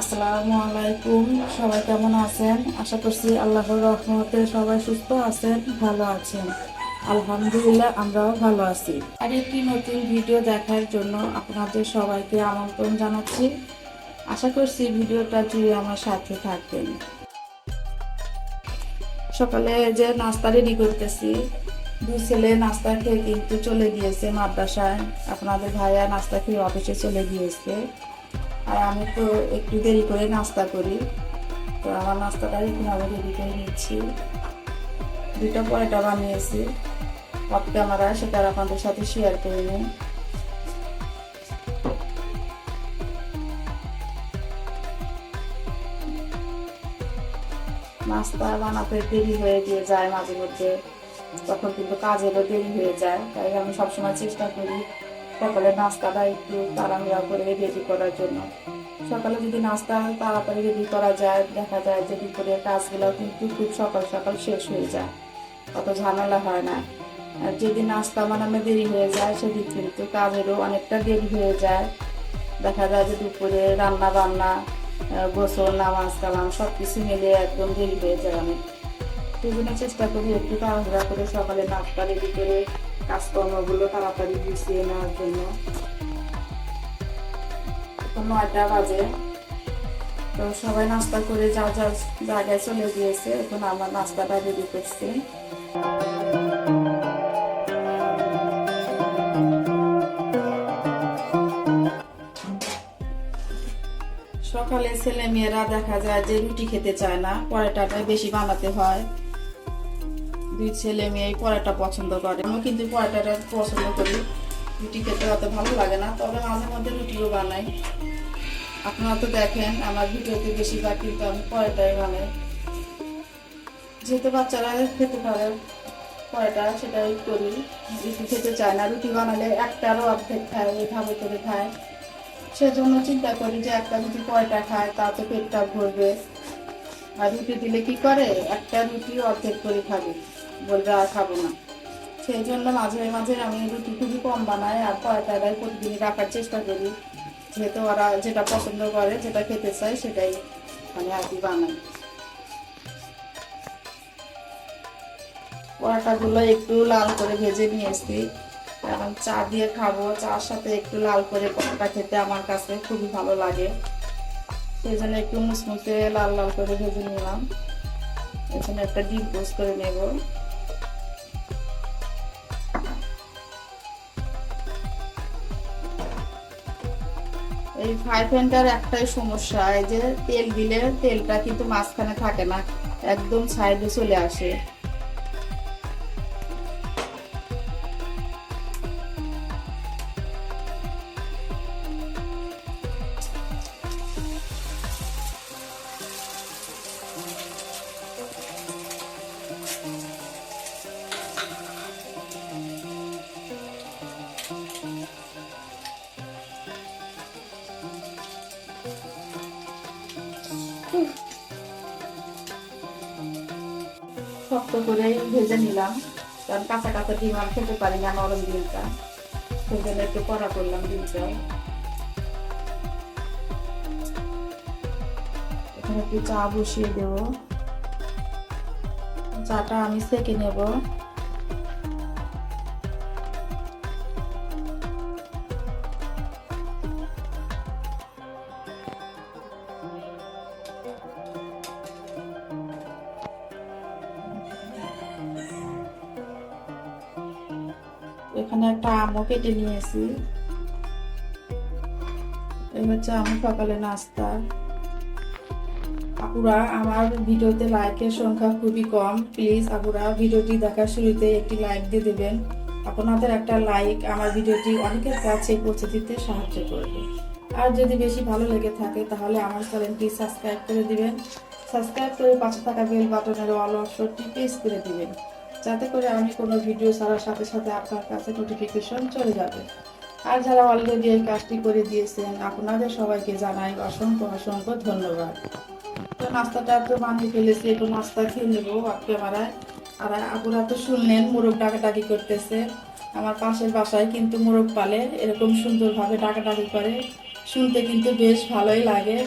আসসালামু আলাইকুম, সবাই কেমন আছেন? আশা করছি আল্লাহর রহমতে সবাই সুস্থ আছেন, ভালো আছেন। আলহামদুলিল্লাহ, আমরাও ভালো আছি। আর একটি নতুন ভিডিও দেখার জন্য আপনাদের সবাইকে আমন্ত্রণ জানাচ্ছি। আশা করছি ভিডিওটা জুড়ে আমার সাথে থাকবেন। সকালে যে নাস্তা রেডি করতেছি, দুই ছেলে নাস্তা খেয়ে কিন্তু চলে গিয়েছে মাদ্রাসায়। আপনাদের ভাইয়া নাস্তা খেয়ে অফিসে চলে গিয়েছে। আর আমি তো একটু দেরি করে নাস্তা করি। তো আমার নাস্তাটা আমি রেডি করে নিচ্ছি। দুটো পরোটা বানিয়েছি। অফ ক্যামেরা সেটা আপনাদের সাথে শেয়ার করে নিন নাস্তা বানাতে দেরি হয়ে গিয়ে যায় মাঝে মধ্যে। তখন কিন্তু কাজেরও দেরি হয়ে যায়। তাই আমি সবসময় চেষ্টা করি সকালে নাস্তাটা একটু তাড়াহুড়া করে রেডি করার জন্য। সকালে যদি নাস্তা তাড়াতাড়ি রেডি করা যায়, দেখা যায় যে দুপুরের কাজগুলো কিন্তু খুব সকাল সকাল শেষ হয়ে যায়। অত ঝামেলা হয় না। আর যেদিন নাস্তা বানানো দেরি হয়ে যায়, সেদিন কিন্তু কাজেরও অনেকটা দেরি হয়ে যায়। দেখা যায় যে দুপুরে রান্না বান্না গোসল, নামাজ, কালাম সব কিছু মিলে একদম দেরি হয়ে যায় অনেক। সেই জন্য চেষ্টা করি একটু তাড়াহুড়া করে সকালে নাস্তা রেডি করে কাজকর্মগুলো তাড়াতাড়ি গুছিয়ে নেওয়ার জন্য। নয়টা বাজে। তো সবাই নাস্তা করে যা যা জায়গায় চলে গিয়েছে, এখন আমার নাস্তাটা রেডি করছি। সকালে ছেলে মেয়েরা দেখা যায় যে রুটি খেতে চায় না, পরোটাটা বেশি বানাতে হয়। দুই ছেলে মেয়ে পরোটা পছন্দ করে। আমি কিন্তু পরোটাটা পছন্দ করি। রুটি খেতে অত ভালো লাগে না, তবে মাঝে মধ্যে রুটিও বানাই। আপনারা তো দেখেন, আমার ভিডিওতে বেশিরভাগ কিন্তু আমি পরোটাই বানাই। যেহেতু বাচ্চারা খেতে পারে পরোটা সেটাই করি। রুটি খেতে চায় না, রুটি বানালে একটারও অর্ধেক খায় এভাবে করে খায়। সেজন্য চিন্তা করি যে একটা যদি পরোটা খায় তাতে পেটটা ভরবে। আর রুটি দিলে কি করে? একটা রুটি অর্ধেক করে খাবে। বলবে আর খাব না। সেই জন্য মাঝে মাঝে আমি রুটি খুবই কম বানাই আর পরোটাটাই প্রতিদিন রাখার চেষ্টা করি। যেহেতু ওরা যেটা পছন্দ করে, যেটা খেতে চায় সেটাই আমি আর কি বানাই। পরোটাগুলো একটু লাল করে ভেজে নিয়েছি কারণ চা দিয়ে খাব। চার সাথে একটু লাল করে পরোটা খেতে আমার কাছে খুবই ভালো লাগে। সেই জন্য একটু মুসমুসে লাল লাল করে ভেজে নিলাম। এখানে একটা ডিম পোস্ট করে নেব। এই ফ্রাই প্যানটার একটাই সমস্যা, এই যে তেল দিলে তেলটা কিন্তু মাঝখানে থাকে না, একদম সাইডে চলে আসে। শক্ত করে ভেজে নিলাম। কারণ কাঁচা কাঁচা ডিম আমি খেতে পারি না, নরম ডিমটা। সেই জন্য একটু কড়া করলাম ডিমটা। এখানে একটু চা বসিয়ে দেব। চাটা আমি সেকে নেব। কেটে নিয়েছি এই হচ্ছে আমি সকালে নাস্তা। আপুরা, আমার ভিডিওতে লাইকের সংখ্যা খুবই কম। প্লিজ আপুরা, ভিডিওটি দেখার শুরুতে একটি লাইক দিয়ে দেবেন। আপনাদের একটা লাইক আমার ভিডিওটি অনেকের কাছে পৌঁছে দিতে সাহায্য করবে। আর যদি বেশি ভালো লেগে থাকে, তাহলে আমার চ্যানেলটি সাবস্ক্রাইব করে দিবেন। সাবস্ক্রাইব করে পাশে থাকা বেল বাটনের অল অপশনটি প্রেস করে দিবেন। যাতে করে আমি কোনো ভিডিও ছাড়ার সাথে সাথে আপনার কাছে নোটিফিকেশন চলে যাবে। আর যারা অলরেডি এই কাজটি করে দিয়েছেন, আপনাদের সবাইকে জানাই অসংখ্য অসংখ্য ধন্যবাদ। তো নাস্তাটা তো বানিয়ে ফেলেছি, একটু নাস্তা খেয়ে নেব ক্যামেরায়। আর আপুরা তো শুনলেন, মোরগ ডাকাডাকি করতেছে। আমার পাশের বাসায় কিন্তু মোরগ পালে, এরকম সুন্দরভাবে ডাকাডাকি করে। শুনতে কিন্তু বেশ ভালোই লাগে।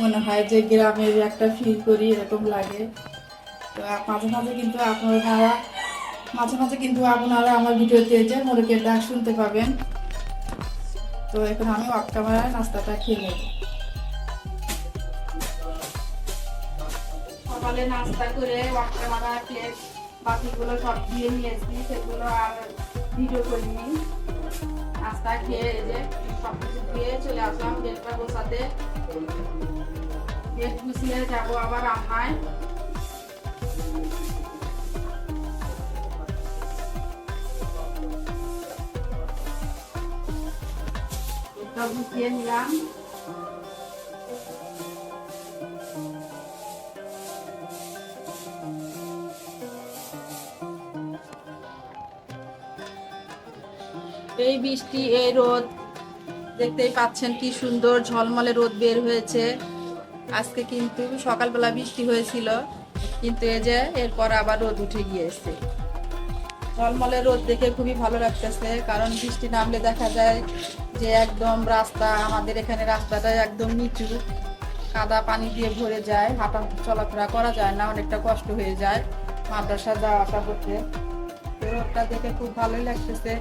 মনে হয় যে গ্রামের একটা ফিল করি, এরকম লাগে। তো মাঝে মাঝে কিন্তু আপনারা মাঝে মাঝে কিন্তু আপনারা আমার ভিডিওতে যে মোরগের ডাক শুনতে পাবেন। তো এখন আমি অফ ক্যামেরায় নাস্তাটা খেয়ে নেব। সকালে নাস্তা করে বাকিগুলো সব দিয়ে সেগুলো আর ভিডিও নাস্তা খেয়ে সব কিছু চলে আসলাম যাব আবার রান্নায় গুছিয়ে নিলাম এই বৃষ্টি, এই রোদ, দেখতেই পাচ্ছেন কি সুন্দর ঝলমলে রোদ বের হয়েছে। আজকে কিন্তু সকালবেলা বৃষ্টি হয়েছিল, কিন্তু এই যে এরপর আবার রোদ উঠে গিয়েছে। ঝলমলে রোদ দেখে খুবই ভালো লাগতেছে, কারণ বৃষ্টি নামলে দেখা যায় যে একদম রাস্তা, আমাদের এখানে রাস্তাটা একদম নিচু। কাদা পানি দিয়ে ভরে যায়, হাঁটা চলাফেরা করা যায় না, অনেকটা কষ্ট হয়ে যায় মাদ্রাসা যাওয়া আসা করতে তো রোদটা দেখে খুব ভালোই লাগতেছে।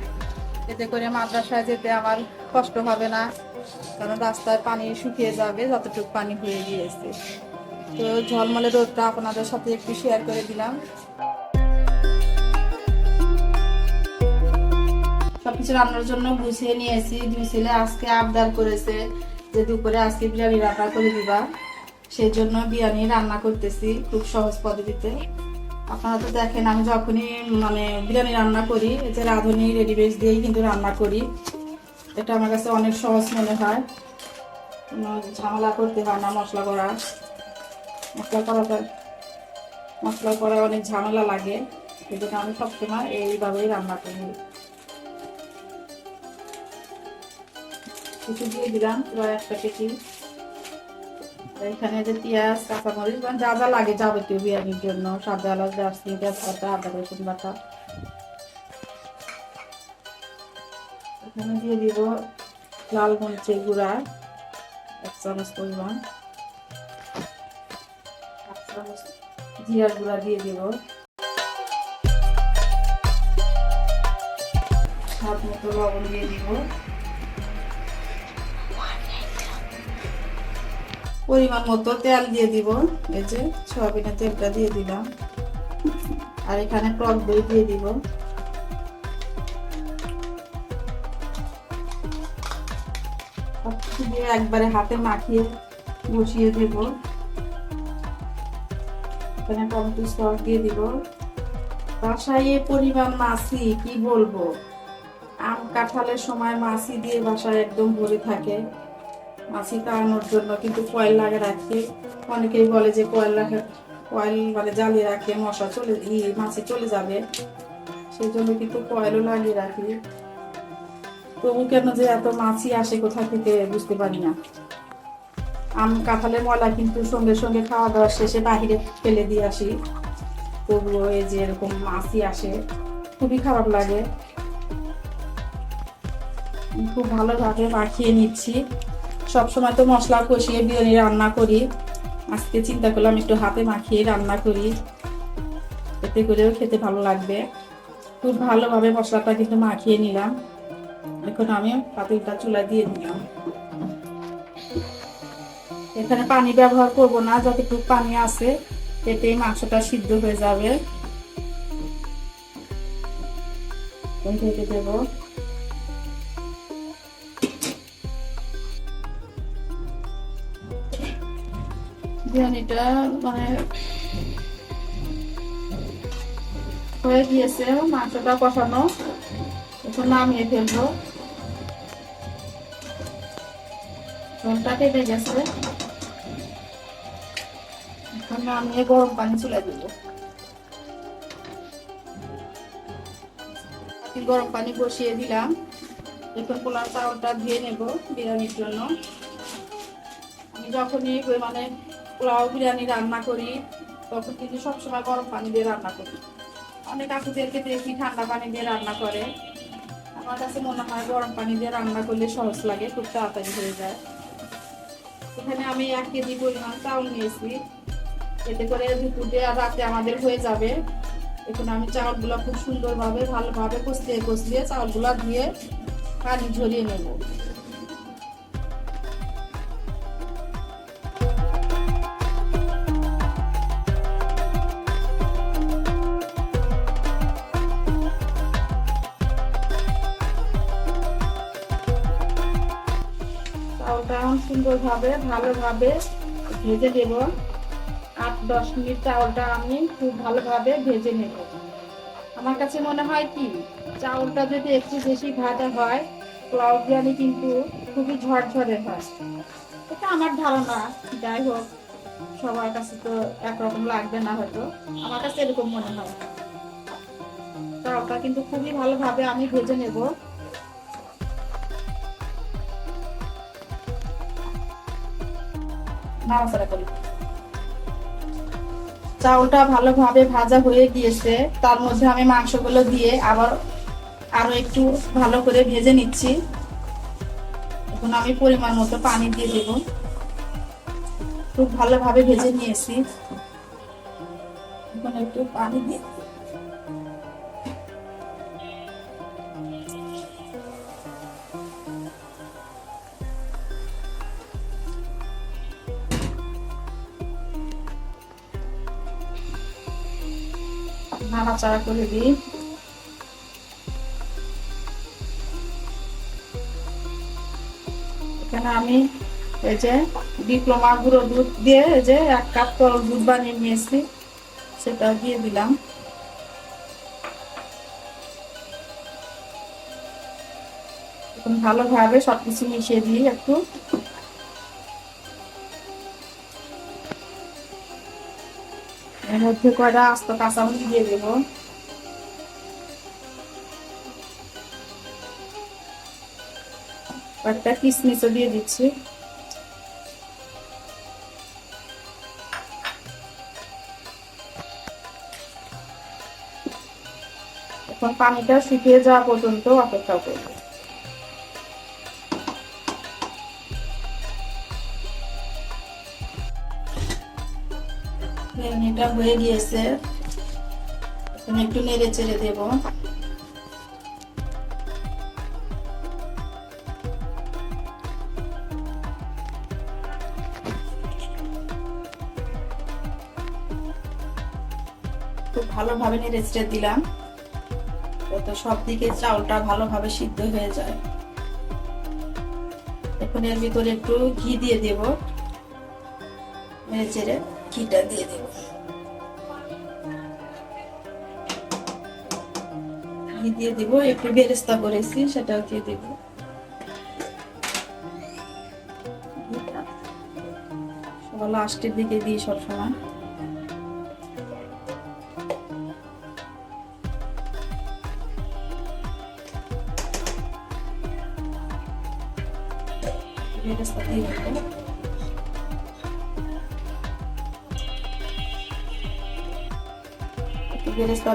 এতে করে মাদ্রাসায় যেতে আমার কষ্ট হবে না, কারণ রাস্তায় পানি শুকিয়ে যাবে, যতটুকু পানি হয়ে গিয়েছে। তো ঝলমলে রোদটা আপনাদের সাথে একটু শেয়ার করে দিলাম। সবকিছু রান্নার জন্য গুছিয়ে নিয়েছি দুই ছেলে আজকে আবদার করেছে যে দুপুরে আজকে বিরিয়ানি রান্না করে দিবা। সেই জন্য বিরিয়ানি রান্না করতেছি খুব সহজ পদ্ধতিতে। আপনারা তো দেখেন, আমি যখনই মানে বিরিয়ানি রান্না করি যে রাঁধুনি রেডিমেড দিয়েই কিন্তু রান্না করি। এটা আমার কাছে অনেক সহজ মনে হয়। কোনো ঝামেলা করতে হয় না মশলা করা। মশলা করাটা, মশলা করা অনেক ঝামেলা লাগে। জন্য আমি সবসময় এইভাবেই রান্না করি। কিছু দিয়ে দিলাম, এবার একটা কেজি এখানে যে পেঁয়াজ, কাঁচামরিচ মানে যা যা লাগে যাবতীয় বিরিয়ানির জন্য, সাদা এলাচ, দারচিনি, তেজপাতা, আদা, রসুন বাটা। এখানে দিয়ে দিব লাল মরিচের গুঁড়া, এক চামচ পরিমাণ। এক চামচ জিরার গুঁড়া দিয়ে দিব। স্বাদ মতো লবণ দিয়ে দিব। পরিমাণ মতো তেল দিয়ে দিব। এই যে সয়াবিনের তেলটা দিয়ে দিলাম। আর এখানে টক দই দিয়ে দিব। একবারে হাতে মাখিয়ে বসিয়ে দেব। এখানে টমেটো সস দিয়ে দিব। বাসায় এ পরিমাণ মাছি, কি বলব? আম কাঁঠালের সময় মাছি দিয়ে বাসায় একদম ভরে থাকে। মাছি তাড়ানোর জন্য, কিন্তু কয়েল লাগে রাখতে। অনেকেই বলে যে কয়েল রাখে কয়েল মানে জ্বালিয়ে রাখে, মশা চলে, ই মাছি চলে যাবে। সেই জন্য কিন্তু কয়েলও লাগিয়ে রাখি। তবু কেন যে এত মাছি আসে কোথা থেকে বুঝতে পারি না। আম, কাঁঠালের ময়লা কিন্তু সঙ্গে সঙ্গে খাওয়া দাওয়া শেষে বাহিরে ফেলে দিয়ে আসি। তবুও এই যে এরকম মাছি আসে, খুবই খারাপ লাগে। খুব ভালোভাবে মাখিয়ে নিচ্ছি। সবসময় তো মশলা কষিয়ে বিরিয়ানি রান্না করি। আজকে চিন্তা করলাম একটু হাতে মাখিয়ে রান্না করি। এতে করেও খেতে ভালো লাগবে। খুব ভালোভাবে মশলাটা কিন্তু মাখিয়ে নিলাম। এখন আমি পাতিলটা চুলা দিয়ে দিলাম। এখানে পানি ব্যবহার করব না, যতটুকু পানি আছে, এতেই মাংসটা সিদ্ধ হয়ে যাবে। ঢেকে দেবো। মানে এখন নামিয়ে ফেলব। ঝোলটা এখন নামিয়ে গরম পানি চলে গরম পানি বসিয়ে দিলাম। এখন পোলাও চাউলটা ধুয়ে নেব বিরিয়ানির জন্য। আমি যখনই মানে পোলাও বিরিয়ানি রান্না করি, তখন কিন্তু সবসময় গরম পানি দিয়ে রান্না করি। অনেক আপুদেরকে দেখি ঠান্ডা পানি দিয়ে রান্না করে। আমার কাছে মনে হয় গরম পানি দিয়ে রান্না করলে সহজ লাগে, খুব তাড়াতাড়ি হয়ে যায়। এখানে আমি এক কেজি পরিমাণ চাউল নিয়েছি। এতে করে দুপুরে আর রাতে আমাদের হয়ে যাবে। এখন আমি চাউলগুলো খুব সুন্দরভাবে, ভালোভাবে কষিয়ে কষিয়ে চাউলগুলো ধুয়ে পানি ঝরিয়ে নেব। সুন্দরভাবে ভালোভাবে ভেজে দেব আট, দশ মিনিট চাউলটা আমি খুব ভালোভাবে ভেজে নেব। আমার কাছে মনে হয় কি, চাউলটা যদি একটু বেশি ভাজা হয়, পোলাও বিরিয়ানি কিন্তু খুবই ঝরঝরে হয়। এটা আমার ধারণা। যাই হোক, সবার কাছে তো একরকম লাগবে না হয়তো। আমার কাছে এরকম মনে হয়। চাউলটা কিন্তু খুবই ভালোভাবে আমি ভেজে নেব। নাড়াচাড়া করি চাউলটা ভালোভাবে ভাজা হয়ে গিয়েছে। তার মধ্যে আমি মাংসগুলো দিয়ে আবার আরও একটু ভালো করে ভেজে নিচ্ছি। এখন আমি পরিমাণ মতো পানি দিয়ে দেব। খুব ভালোভাবে ভেজে নিয়েছি। এখন একটু পানি দিয়ে নাড়াচাড়া করে দিই। এখানে আমি এই যে ডিপ্লোমা গুঁড়ো দুধ দিয়ে এই যে এক কাপ তরল দুধ বানিয়ে নিয়েছি, সেটা দিয়ে দিলাম। ভালোভাবে সবকিছু মিশিয়ে দিই একটু। এর মধ্যে কয়টা আস্ত কাঁচামরিচ দিয়ে দেবো। কয়েকটা কিসমিসও দিয়ে দিচ্ছি। এখন পানিটা শুকিয়ে যাওয়া পর্যন্ত অপেক্ষা করব। এটা হয়ে গিয়েছে। একটু নেড়ে চেড়ে দেব। খুব ভালোভাবে নেড়ে চেড়ে দিলাম। যাতে সব দিকে চাউলটা ভালোভাবে সিদ্ধ হয়ে যায়। এখন এর ভিতরে একটু ঘি দিয়ে দেব। নেড়ে চেড়ে। ঘিটা দিয়ে দেব? ঘি দিয়ে দিব, একটু বেরেস্তা করেছি, সেটাও দিয়ে দেব। লাস্টের দিকে দিই সবসময়। বেরেস্তা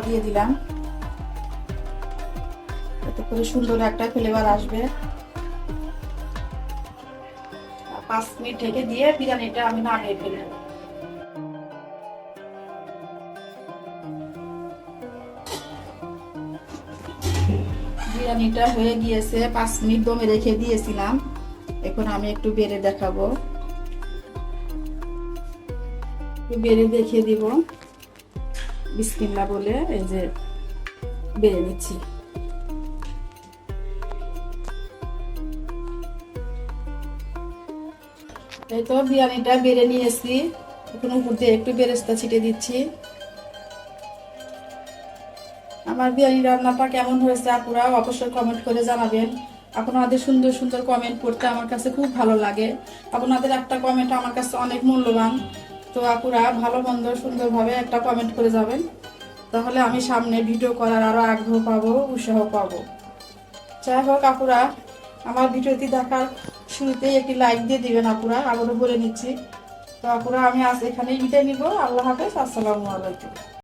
দিয়ে দিলাম। করে সুন্দর একটা ফ্লেভার আসবে। পাঁচ মিনিট ঢেকে দিয়ে বিরিয়ানিটা আমি নামিয়ে ফেলব। বিরিয়ানিটা হয়ে গিয়েছে, পাঁচ মিনিট দমে রেখে দিয়েছিলাম। এখন আমি একটু বেড়ে দেখাবো। বেড়ে দেখিয়ে দিব। বিসমিল্লা বলে এই যে বেড়ে নিচ্ছি। এই তো বিরিয়ানিটা বেড়ে নিয়েছি। এখন উপর দিয়ে একটু বেরেস্তা ছিটে দিচ্ছি। আমার বিরিয়ানি রান্নাটা কেমন হয়েছে আপুরা অবশ্যই কমেন্ট করে জানাবেন। আপনাদের সুন্দর সুন্দর কমেন্ট পড়তে আমার কাছে খুব ভালো লাগে। আপনাদের একটা কমেন্ট আমার কাছে অনেক মূল্যবান। তো আপুরা ভালো, মন্দ, সুন্দরভাবে একটা কমেন্ট করে যাবেন। তাহলে আমি সামনে ভিডিও করার আরও আগ্রহ পাব, উৎসাহ পাবো। যাই হোক আপুরা, আমার ভিডিওটি দেখার শুরুতেই একটি লাইক দিয়ে দিবেন আপুরা আবারও বলে নিচ্ছি। তো আপুরা, আমি আজ এখানেই বিদায় নিব। আল্লাহ হাফেজ, আসসালামু আলাইকুম।